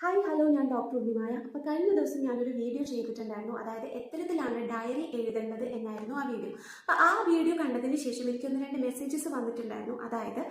Hi hello ഞാൻ doctor Unnimaya. അപ്പോൾ കഴിഞ്ഞ ദിവസം ഞാനൊരു വീഡിയോ ചെയ്തിട്ടുണ്ടായിരുന്നു. അതായത് എത്തരത്തിലാണ് ഡയറി എഴുതേണ്ടത് എന്നായിരുന്നു ആ വീഡിയോ അപ്പോൾ ആ വീഡിയോ കണ്ടതിന് ശേഷം എനിക്ക് ഒന്ന് രണ്ട് മെസ്സേജസ് വന്നിട്ടുണ്ടായിരുന്നു. അതായത്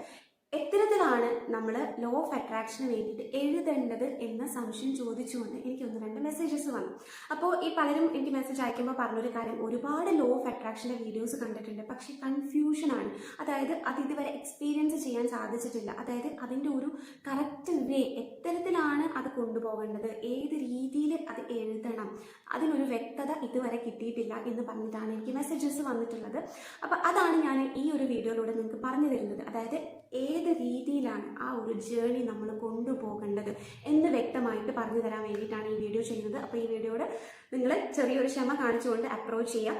എത്തരത്തിലാണ് നമ്മൾ ലോ ഓഫ് അട്രാക്ഷന് വേണ്ടിയിട്ട് എഴുതേണ്ടത് എന്ന സംശയം ചോദിച്ചുകൊണ്ട് എനിക്ക് ഒന്ന് രണ്ട് മെസ്സേജസ് വന്നു. അപ്പോൾ ഈ പലരും എനിക്ക് മെസ്സേജ് അയക്കുമ്പോൾ പറഞ്ഞൊരു കാര്യം ഒരുപാട് ലോ ഓഫ് അട്രാക്ഷന്റെ വീഡിയോസ് കണ്ടിട്ടുണ്ട് പക്ഷേ കൺഫ്യൂഷനാണ് അതായത് അത് ഇതുവരെ എക്സ്പീരിയൻസ് ചെയ്യാൻ സാധിച്ചിട്ടില്ല. അതായത് അതിന്റെ ഒരു കറക്റ്റ് വേ എത്തരത്തിലാണ് അത് കൊണ്ടുപോകേണ്ടത് ഏത് രീതിയിൽ അത് എഴുതണം അതിനൊരു വ്യക്തത ഇതുവരെ കിട്ടിയിട്ടില്ല എന്ന് പറഞ്ഞിട്ടാണ് എനിക്ക് മെസ്സേജസ് വന്നിട്ടുള്ളത്. അപ്പോൾ അതാണ് ഞാൻ ഈ ഒരു വീഡിയോയിലൂടെ നിങ്ങൾക്ക് പറഞ്ഞു തരുന്നത്. അതായത് ഏത് രീതിയിലാണ് ആ ഒരു ജേണി നമ്മൾ കൊണ്ടുപോകേണ്ടത് എന്ന് വ്യക്തമായിട്ട് പറഞ്ഞു തരാൻ വേണ്ടിയിട്ടാണ് ഈ വീഡിയോ ചെയ്യുന്നത്. അപ്പോൾ ഈ വീഡിയോയുടെ നിങ്ങൾ ചെറിയൊരു ക്ഷമ കാണിച്ചുകൊണ്ട് അപ്രോച്ച് ചെയ്യാം.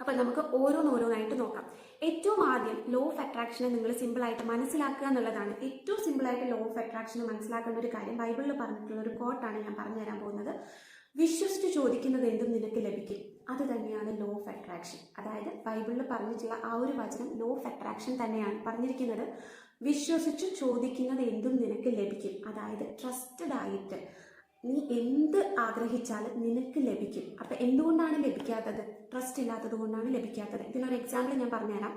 അപ്പം നമുക്ക് ഓരോന്നോരോന്നായിട്ട് നോക്കാം. ഏറ്റവും ആദ്യം ലോ ഓഫ് അട്രാക്ഷനെ നിങ്ങൾ സിമ്പിളായിട്ട് മനസ്സിലാക്കുക എന്നുള്ളതാണ്. ഏറ്റവും സിമ്പിളായിട്ട് ലോ ഓഫ് അട്രാക്ഷനെ മനസ്സിലാക്കേണ്ട ഒരു കാര്യം ബൈബിളിൽ പറഞ്ഞിട്ടുള്ള ഒരു കോട്ടാണ് ഞാൻ പറഞ്ഞു തരാൻ പോകുന്നത്. വിശ്വസിച്ച് ചോദിക്കുന്നത് എന്തും നിനക്ക് ലഭിക്കും. അത് തന്നെയാണ് ലോ ഓഫ് അട്രാക്ഷൻ അതായത് ബൈബിളിൽ പറഞ്ഞിട്ടുള്ള ആ ഒരു വചനം ലോ ഓഫ് അട്രാക്ഷൻ തന്നെയാണ് പറഞ്ഞിരിക്കുന്നത്. വിശ്വസിച്ച് ചോദിക്കുന്നത് എന്തും നിനക്ക് ലഭിക്കും. അതായത് ട്രസ്റ്റഡ് ആയിട്ട് നീ എന്ത് ആഗ്രഹിച്ചാലും നിനക്ക് ലഭിക്കും. അപ്പൊ എന്തുകൊണ്ടാണ് ലഭിക്കാത്തത്? ട്രസ്റ്റ് ഇല്ലാത്തത് കൊണ്ടാണ് ലഭിക്കാത്തത്. ഇതിനൊരു എക്സാമ്പിൾ ഞാൻ പറഞ്ഞുതരാം.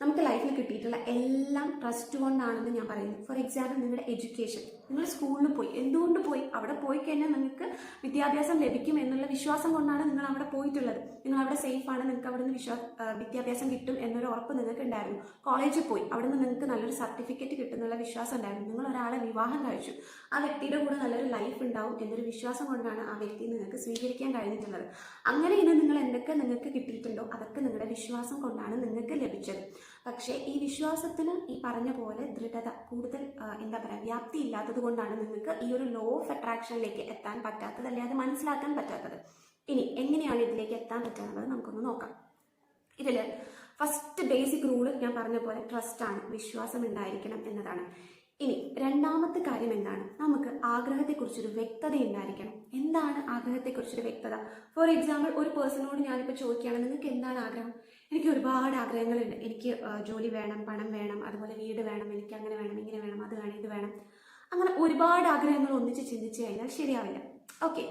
നമുക്ക് ലൈഫിൽ കിട്ടിയിട്ടുള്ള എല്ലാം ട്രസ്റ്റ് കൊണ്ടാണെന്ന് ഞാൻ പറയുന്നു. ഫോർ എക്സാമ്പിൾ നിങ്ങളുടെ എഡ്യൂക്കേഷൻ നിങ്ങൾ സ്കൂളിൽ പോയി. എന്തുകൊണ്ട് പോയി? അവിടെ പോയി കഴിഞ്ഞാൽ നിങ്ങൾക്ക് വിദ്യാഭ്യാസം ലഭിക്കും എന്നുള്ള വിശ്വാസം കൊണ്ടാണ് നിങ്ങൾ അവിടെ പോയിട്ടുള്ളത്. നിങ്ങൾ അവിടെ സേഫ് ആണ് നിങ്ങൾക്ക് അവിടെ നിന്ന് വിശ്വാസ വിദ്യാഭ്യാസം കിട്ടും എന്നൊരു ഉറപ്പ് നിങ്ങൾക്ക് ഉണ്ടായിരുന്നു. കോളേജിൽ പോയി. അവിടെ നിന്ന് നിങ്ങൾക്ക് നല്ലൊരു സർട്ടിഫിക്കറ്റ് കിട്ടുന്നുള്ള വിശ്വാസം ഉണ്ടായിരുന്നു. നിങ്ങൾ ഒരാളെ വിവാഹം കഴിച്ചു. ആ വ്യക്തിയുടെ കൂടെ നല്ലൊരു ലൈഫ് ഉണ്ടാവും എന്നൊരു വിശ്വാസം കൊണ്ടാണ് ആ വ്യക്തി നിങ്ങൾക്ക് സ്വീകരിക്കാൻ കഴിഞ്ഞിട്ടുള്ളത്. അങ്ങനെ ഇനി നിങ്ങൾ എന്തൊക്കെ നിങ്ങൾക്ക് കിട്ടിയിട്ടുണ്ടോ അതൊക്കെ നിങ്ങളുടെ വിശ്വാസം കൊണ്ടാണ് നിങ്ങൾക്ക് ലഭിച്ചത്. പക്ഷേ ഈ വിശ്വാസത്തിന് ഈ പറഞ്ഞ പോലെ ദൃഢത കൂടുതൽ എന്താ പറയുക വ്യാപ്തി ഇല്ലാത്തത് കൊണ്ടാണ് നിങ്ങൾക്ക് ഈ ഒരു ലോ ഓഫ് അട്രാക്ഷനിലേക്ക് എത്താൻ പറ്റാത്തത് അല്ലെങ്കിൽ അത് മനസ്സിലാക്കാൻ പറ്റാത്തത്. ഇനി എങ്ങനെയാണ് ഇതിലേക്ക് എത്താൻ പറ്റുന്നത് നമുക്കൊന്ന് നോക്കാം. ഇതിൽ ഫസ്റ്റ് ബേസിക് റൂൾ ഞാൻ പറഞ്ഞ പോലെ ട്രസ്റ്റ് ആണ് വിശ്വാസം ഉണ്ടായിരിക്കണം എന്നതാണ്. ഇനി രണ്ടാമത്തെ കാര്യം എന്താണ്? നമുക്ക് ആഗ്രഹത്തെക്കുറിച്ചൊരു വ്യക്തത ഉണ്ടായിരിക്കണം എന്താണ് ആഗ്രഹത്തെക്കുറിച്ചൊരു വ്യക്തത? ഫോർ എക്സാമ്പിൾ ഒരു പേഴ്സണോട് ഞാനിപ്പോൾ ചോദിക്കുകയാണ് നിങ്ങൾക്ക് എന്താണ് ആഗ്രഹം? എനിക്ക് ഒരുപാട് ആഗ്രഹങ്ങളുണ്ട്. എനിക്ക് ജോലി വേണം പണം വേണം അതുപോലെ വീട് വേണം എനിക്ക് അങ്ങനെ വേണം ഇങ്ങനെ വേണം അത് വേണം ഇത് വേണം. അങ്ങനെ ഒരുപാട് ആഗ്രഹങ്ങൾ ഒന്നിച്ച് ചിന്തിച്ചു കഴിഞ്ഞാൽ ശരിയാവില്ല. ഓക്കെ.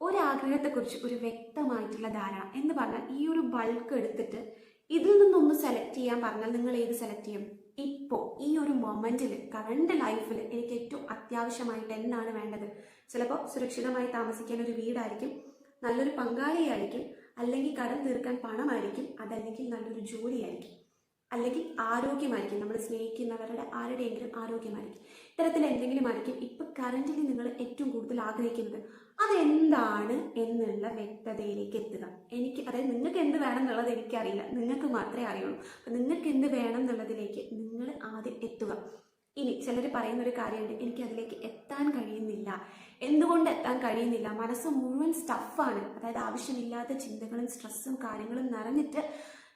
ഒരാഗ്രഹത്തെക്കുറിച്ച് ഒരു വ്യക്തമായിട്ടുള്ള ധാരണ എന്ന് പറഞ്ഞാൽ ഈ ഒരു ബൾക്ക് എടുത്തിട്ട് ഇതിൽ നിന്നൊന്ന് സെലക്ട് ചെയ്യാൻ പറഞ്ഞാൽ നിങ്ങൾ ഏത് സെലക്ട് ചെയ്യും? ഇപ്പോൾ ഈ ഒരു മൊമെന്റിൽ കറണ്ട് ലൈഫിൽ എനിക്ക് ഏറ്റവും അത്യാവശ്യമായിട്ട് എന്താണ് വേണ്ടത്? ചിലപ്പോൾ സുരക്ഷിതമായി താമസിക്കാൻ ഒരു വീടായിരിക്കും നല്ലൊരു പങ്കാളിയായിരിക്കും അല്ലെങ്കിൽ കടം തീർക്കാൻ പണമായിരിക്കും അതല്ലെങ്കിൽ നല്ലൊരു ജോലിയായിരിക്കും അല്ലെങ്കിൽ ആരോഗ്യമായിരിക്കും. നമ്മൾ സ്നേഹിക്കുന്നവരുടെ ആരുടെയെങ്കിലും ആരോഗ്യമായിരിക്കും. ഇത്തരത്തിൽ എന്തെങ്കിലും ആയിരിക്കും ഇപ്പം കറണ്ടിൽ നിങ്ങൾ ഏറ്റവും കൂടുതൽ ആഗ്രഹിക്കുന്നത്. അതെന്താണ് എന്നുള്ള വ്യക്തതയിലേക്ക് എത്തുക. എനിക്ക് അതായത് നിങ്ങൾക്ക് എന്ത് വേണം എന്നുള്ളത് എനിക്കറിയില്ല. നിങ്ങൾക്ക് മാത്രമേ അറിയുള്ളൂ. അപ്പം നിങ്ങൾക്ക് എന്ത് വേണം എന്നുള്ളതിലേക്ക് നിങ്ങൾ ആദ്യം എത്തുക. ഇനി ചിലർ പറയുന്ന ഒരു കാര്യമുണ്ട് എനിക്ക് അതിലേക്ക് എത്താൻ കഴിയുന്നില്ല. എന്തുകൊണ്ട് എത്താൻ കഴിയുന്നില്ല? മനസ്സ് മുഴുവൻ സ്റ്റഫാണ് അതായത് ആവശ്യമില്ലാത്ത ചിന്തകളും സ്ട്രെസ്സും കാര്യങ്ങളും നിറഞ്ഞിട്ട്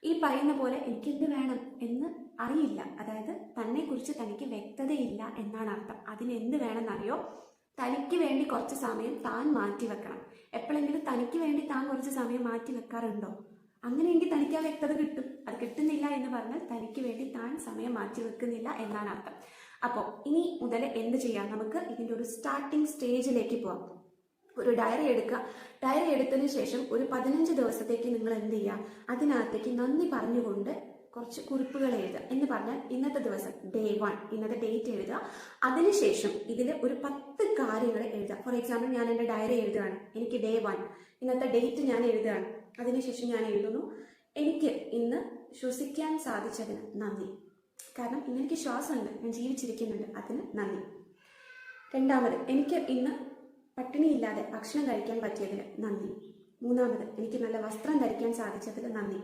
ഈ പറയുന്ന പോലെ എനിക്ക് എന്ത് വേണം എന്ന് അറിയില്ല. അതായത് തന്നെ കുറിച്ച് തനിക്ക് വ്യക്തതയില്ല എന്നാണ് അർത്ഥം. അതിന് എന്ത് വേണമെന്നറിയോ? തനിക്ക് വേണ്ടി കുറച്ച് സമയം താൻ മാറ്റി വെക്കണം എപ്പോഴെങ്കിലും തനിക്ക് വേണ്ടി താൻ കുറച്ച് സമയം മാറ്റി വെക്കാറുണ്ടോ അങ്ങനെയെങ്കിൽ തനിക്ക് ആ വ്യക്തത കിട്ടും. അത് കിട്ടുന്നില്ല എന്ന് പറഞ്ഞാൽ തനിക്ക് വേണ്ടി താൻ സമയം മാറ്റി വെക്കുന്നില്ല എന്നാണ് അർത്ഥം. അപ്പോൾ ഇനി മുതൽ എന്ത് ചെയ്യാം? നമുക്ക് ഇതിന്റെ ഒരു സ്റ്റാർട്ടിംഗ് സ്റ്റേജിലേക്ക് പോവാം. ഒരു ഡയറി എടുക്കുക. ഡയറി എടുത്തതിന് ശേഷം ഒരു പതിനഞ്ച് ദിവസത്തേക്ക് നിങ്ങൾ എന്ത് ചെയ്യുക? അതിനകത്തേക്ക് നന്ദി പറഞ്ഞുകൊണ്ട് കുറച്ച് കുറിപ്പുകൾ എഴുതുക. എന്ന് പറഞ്ഞാൽ ഇന്നത്തെ ദിവസം ഡേ വൺ ഇന്നത്തെ ഡേറ്റ് എഴുതുക. അതിനുശേഷം ഇതിൽ ഒരു പത്ത് കാര്യങ്ങൾ എഴുതുക. ഫോർ എക്സാമ്പിൾ ഞാൻ എന്റെ ഡയറി എഴുതുകയാണ്. എനിക്ക് ഡേ വൺ ഇന്നത്തെ ഡേറ്റ് ഞാൻ എഴുതുകയാണ്. അതിനുശേഷം ഞാൻ എഴുതുന്നു. എനിക്ക് ഇന്ന് ശ്വസിക്കാൻ സാധിച്ചതിന് നന്ദി. കാരണം ഇന്ന് എനിക്ക് ശ്വാസമുണ്ട്. ഞാൻ ജീവിച്ചിരിക്കുന്നുണ്ട്. അതിന് നന്ദി. രണ്ടാമത് എനിക്ക് ഇന്ന് പട്ടിണിയില്ലാതെ ഭക്ഷണം കഴിക്കാൻ പറ്റിയതിന് നന്ദി. മൂന്നാമത് എനിക്ക് നല്ല വസ്ത്രം ധരിക്കാൻ സാധിച്ചതിൽ നന്ദി.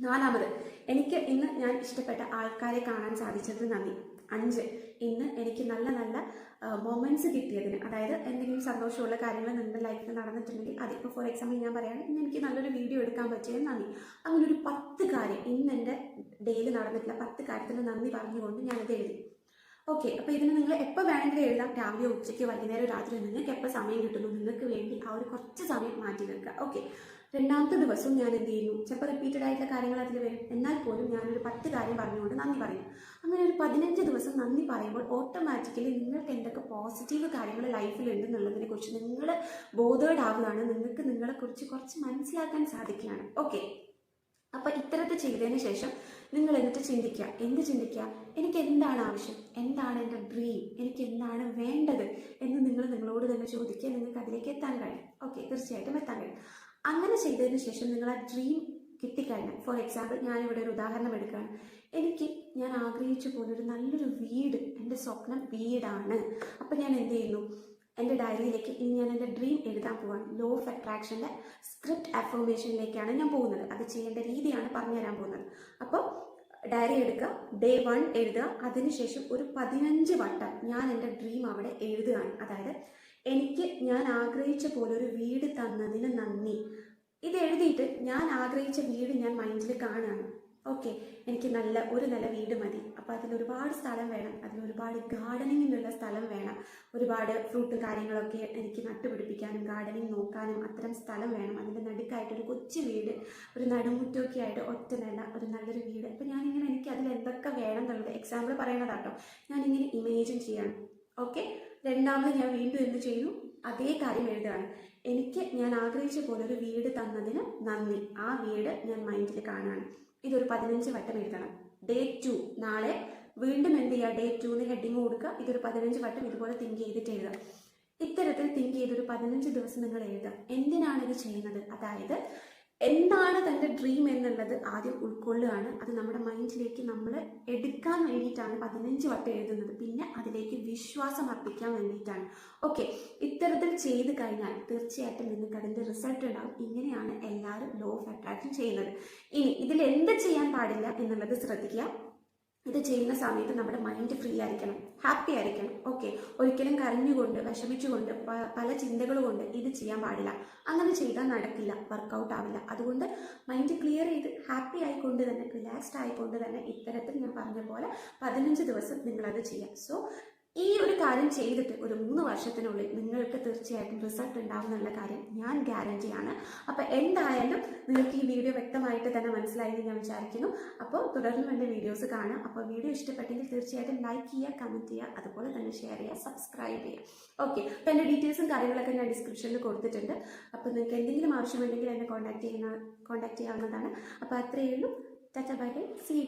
നാലാമത് എനിക്ക് ഇന്ന് ഞാൻ ഇഷ്ടപ്പെട്ട ആൾക്കാരെ കാണാൻ സാധിച്ചതിൽ നന്ദി. അഞ്ച്. ഇന്ന് എനിക്ക് നല്ല നല്ല മൊമെന്റ്സ് കിട്ടിയതിന്. അതായത് എന്തെങ്കിലും സന്തോഷമുള്ള കാര്യങ്ങൾ നിങ്ങളുടെ ലൈഫിൽ നടന്നിട്ടുണ്ടെങ്കിൽ അതിപ്പോൾ ഫോർ എക്സാമ്പിൾ ഞാൻ പറയുകയാണ് ഇന്ന് എനിക്ക് നല്ലൊരു വീഡിയോ എടുക്കാൻ പറ്റിയത് നന്ദി. അങ്ങനെ ഒരു പത്ത് കാര്യം ഇന്ന് എന്റെ ഡെയിലി നടന്നിട്ടില്ല. പത്ത് കാര്യത്തിന് നന്ദി പറഞ്ഞുകൊണ്ട് ഞാനത് എഴുതി. ഓക്കെ അപ്പോൾ ഇതിന് നിങ്ങൾ എപ്പോൾ വേണമെങ്കിലും എഴുതാം. രാവിലെ ഉച്ചയ്ക്ക് വൈകുന്നേരം രാത്രി നിങ്ങൾക്ക് എപ്പോൾ സമയം കിട്ടുന്നു? നിങ്ങൾക്ക് വേണ്ടി ആ ഒരു കുറച്ച് സമയം മാറ്റി വെക്കുക. ഓക്കെ രണ്ടാമത്തെ ദിവസവും ഞാൻ എന്ത് ചെയ്യുന്നു? ചിലപ്പോൾ റിപ്പീറ്റഡ് ആയിട്ടുള്ള കാര്യങ്ങൾ അതിൽ വരും. എന്നാൽ പോലും ഞാനൊരു പത്ത് കാര്യം പറഞ്ഞുകൊണ്ട് നന്ദി പറയും അങ്ങനെ ഒരു പതിനഞ്ച് ദിവസം നന്ദി പറയുമ്പോൾ ഓട്ടോമാറ്റിക്കലി നിങ്ങൾക്ക് എന്തൊക്കെ പോസിറ്റീവ് കാര്യങ്ങൾ ലൈഫിൽ ഉണ്ടെന്നുള്ളതിനെ കുറിച്ച് നിങ്ങൾ ബോധേഡ് ആവുകയാണ് നിങ്ങൾക്ക് നിങ്ങളെക്കുറിച്ച് കുറച്ച് മനസ്സിലാക്കാൻ സാധിക്കുകയാണ്. ഓക്കെ അപ്പോൾ ഇത്തരത്തിൽ ചെയ്തതിന് ശേഷം നിങ്ങൾ എന്നിട്ട് ചിന്തിക്കുക. എന്ത് ചിന്തിക്കുക? എനിക്ക് എന്താണ് ആവശ്യം? എന്താണ് എന്റെ ഡ്രീം എനിക്ക് എന്താണ് വേണ്ടത്? എന്ന് നിങ്ങൾ നിങ്ങളോട് തന്നെ ചോദിക്കുക. നിങ്ങൾക്ക് അതിലേക്ക് എത്താൻ കഴിയും. ഓക്കെ തീർച്ചയായിട്ടും എത്താൻ കഴിയും. അങ്ങനെ ചെയ്തതിന് ശേഷം നിങ്ങൾ ആ ഡ്രീം കിട്ടിക്കഴിഞ്ഞാൽ ഫോർ എക്സാമ്പിൾ ഞാനിവിടെ ഒരു ഉദാഹരണം എടുക്കുകയാണ്. എനിക്ക് ഞാൻ ആഗ്രഹിച്ചു പോലെ ഒരു നല്ലൊരു വീട് എന്റെ സ്വപ്നം വീടാണ്. അപ്പം ഞാൻ എന്ത് ചെയ്യുന്നു? എന്റെ ഡയറിയിലേക്ക് ഇനി ഞാൻ എന്റെ ഡ്രീം എഴുതാൻ പോവാണ്. ലോ ഓഫ് അട്രാക്ഷന്റെ സ്ക്രിപ്റ്റ് അഫോമേഷനിലേക്കാണ് ഞാൻ പോകുന്നത്. അത് ചെയ്യേണ്ട രീതിയാണ് പറഞ്ഞുതരാൻ പോകുന്നത്. അപ്പോൾ ഡയറി എടുക്കുക. ഡേ വൺ എഴുതുക. അതിനുശേഷം ഒരു പതിനഞ്ച് വട്ടം ഞാൻ എന്റെ ഡ്രീം അവിടെ എഴുതുകയാണ്. അതായത് എനിക്ക് ഞാൻ ആഗ്രഹിച്ച പോലെ ഒരു വീട് തന്നതിന് നന്ദി. ഇത് എഴുതിയിട്ട് ഞാൻ ആഗ്രഹിച്ച വീട് ഞാൻ മൈൻഡിൽ കാണുകയാണ്. ഓക്കെ എനിക്ക് നല്ല ഒരു നില വീട് മതി. അപ്പോൾ അതിൽ ഒരുപാട് സ്ഥലം വേണം. അതിൽ ഒരുപാട് ഗാർഡനിങ്ങിനുള്ള സ്ഥലം വേണം. ഒരുപാട് ഫ്രൂട്ട് കാര്യങ്ങളൊക്കെ എനിക്ക് നട്ടുപിടിപ്പിക്കാനും ഗാർഡനിങ് നോക്കാനും അത്തരം സ്ഥലം വേണം. അതിന്റെ നടുക്കായിട്ട് ഒരു കൊച്ചു വീട് ഒരു നടുമുറ്റമൊക്കെ ആയിട്ട് ഒറ്റ നില ഒരു നല്ലൊരു വീട്. അപ്പോൾ ഞാനിങ്ങനെ എനിക്ക് അതിൽ എന്തൊക്കെ വേണം എന്നുള്ളത് എക്സാമ്പിൾ പറയണതാട്ടോ. ഞാനിങ്ങനെ ഇമേജിൻ ചെയ്യണം. ഓക്കെ രണ്ടാമത് ഞാൻ വീണ്ടും എന്ത് ചെയ്യുന്നു? അതേ കാര്യം എഴുതുകയാണ്. എനിക്ക് ഞാൻ ആഗ്രഹിച്ച പോലെ ഒരു വീട് തന്നതിന് നന്ദി. ആ വീട് ഞാൻ മൈൻഡിൽ കാണുകയാണ്. ഇതൊരു പതിനഞ്ച് വട്ടം എഴുതണം. ഡേ ടു നാളെ വീണ്ടും എന്ത് ചെയ്യുക? ഡേ ടു എന്ന് ഹെഡിങ് കൊടുക്കുക. ഇതൊരു പതിനഞ്ച് വട്ടം ഇതുപോലെ തിങ്ക് ചെയ്തിട്ട് എഴുതുക. ഇത്തരത്തിൽ തിങ്ക് ചെയ്തൊരു പതിനഞ്ച് ദിവസം നിങ്ങൾ എഴുതുക. എന്തിനാണ് ഇത് ചെയ്യുന്നത്? അതായത് എന്താണ് തന്റെ ഡ്രീം എന്നുള്ളത് ആദ്യം ഉൾക്കൊള്ളുകയാണ്. അത് നമ്മുടെ മൈൻഡിലേക്ക് നമ്മൾ എടുക്കാൻ വേണ്ടിയിട്ടാണ് പതിനഞ്ച് വട്ടം എഴുതുന്നത്. പിന്നെ അതിലേക്ക് വിശ്വാസം അർപ്പിക്കാൻ വേണ്ടിയിട്ടാണ്. ഓക്കെ ഇത്തരത്തിൽ ചെയ്ത് കഴിഞ്ഞാൽ തീർച്ചയായിട്ടും നിങ്ങൾക്ക് അതിന്റെ റിസൾട്ട് ഉണ്ടാവും. ഇങ്ങനെയാണ് എല്ലാവരും ലോ ഓഫ് അട്രാക്ഷൻ ചെയ്യുന്നത്. ഇനി ഇതിൽ എന്ത് ചെയ്യാൻ പാടില്ല എന്നുള്ളത് ശ്രദ്ധിക്കുക. ഇത് ചെയ്യുന്ന സമയത്ത് നമ്മുടെ മൈൻഡ് ഫ്രീ ആയിരിക്കണം. ഹാപ്പി ആയിരിക്കണം. ഓക്കെ ഒരിക്കലും കരഞ്ഞുകൊണ്ട് വിഷമിച്ചുകൊണ്ട് പല ചിന്തകൾ കൊണ്ട് ഇത് ചെയ്യാൻ പാടില്ല. അങ്ങനെ ചെയ്താൽ നടക്കില്ല. വർക്കൗട്ട് ആവില്ല. അതുകൊണ്ട് മൈൻഡ് ക്ലിയർ ചെയ്ത് ഹാപ്പി ആയിക്കൊണ്ട് തന്നെ റിലാക്സ്ഡ് ആയിക്കൊണ്ട് തന്നെ ഇത്തരത്തിൽ ഞാൻ പറഞ്ഞ പോലെ പതിനഞ്ച് ദിവസം നിങ്ങളത് ചെയ്യാം. സോ ഈ ഒരു കാര്യം ചെയ്തിട്ട് ഒരു മൂന്ന് വർഷത്തിനുള്ളിൽ നിങ്ങൾക്ക് തീർച്ചയായിട്ടും റിസൾട്ട് ഉണ്ടാവും എന്നുള്ള കാര്യം ഞാൻ ഗ്യാരണ്ടിയാണ് അപ്പോൾ എന്തായാലും നിങ്ങൾക്ക് ഈ വീഡിയോ വ്യക്തമായിട്ട് തന്നെ മനസ്സിലായി ഞാൻ വിചാരിക്കുന്നു. അപ്പോൾ തുടർന്നും എന്റെ വീഡിയോസ് കാണാം. അപ്പോൾ വീഡിയോ ഇഷ്ടപ്പെട്ടെങ്കിൽ തീർച്ചയായിട്ടും ലൈക്ക് ചെയ്യുക കമന്റ് ചെയ്യുക അതുപോലെ തന്നെ ഷെയർ ചെയ്യുക സബ്സ്ക്രൈബ് ചെയ്യുക. ഓക്കെ അപ്പോൾ എന്റെ ഡീറ്റെയിൽസും കാര്യങ്ങളൊക്കെ ഞാൻ ഡിസ്ക്രിപ്ഷനിൽ കൊടുത്തിട്ടുണ്ട്. അപ്പോൾ നിങ്ങൾക്ക് എന്തെങ്കിലും ആവശ്യമുണ്ടെങ്കിൽ എന്നെ കോൺടാക്ട് ചെയ്യുന്ന കോൺടാക്ട് ചെയ്യാവുന്നതാണ്. അപ്പോൾ അത്രയേ ഉള്ളൂ. Tata bye bye C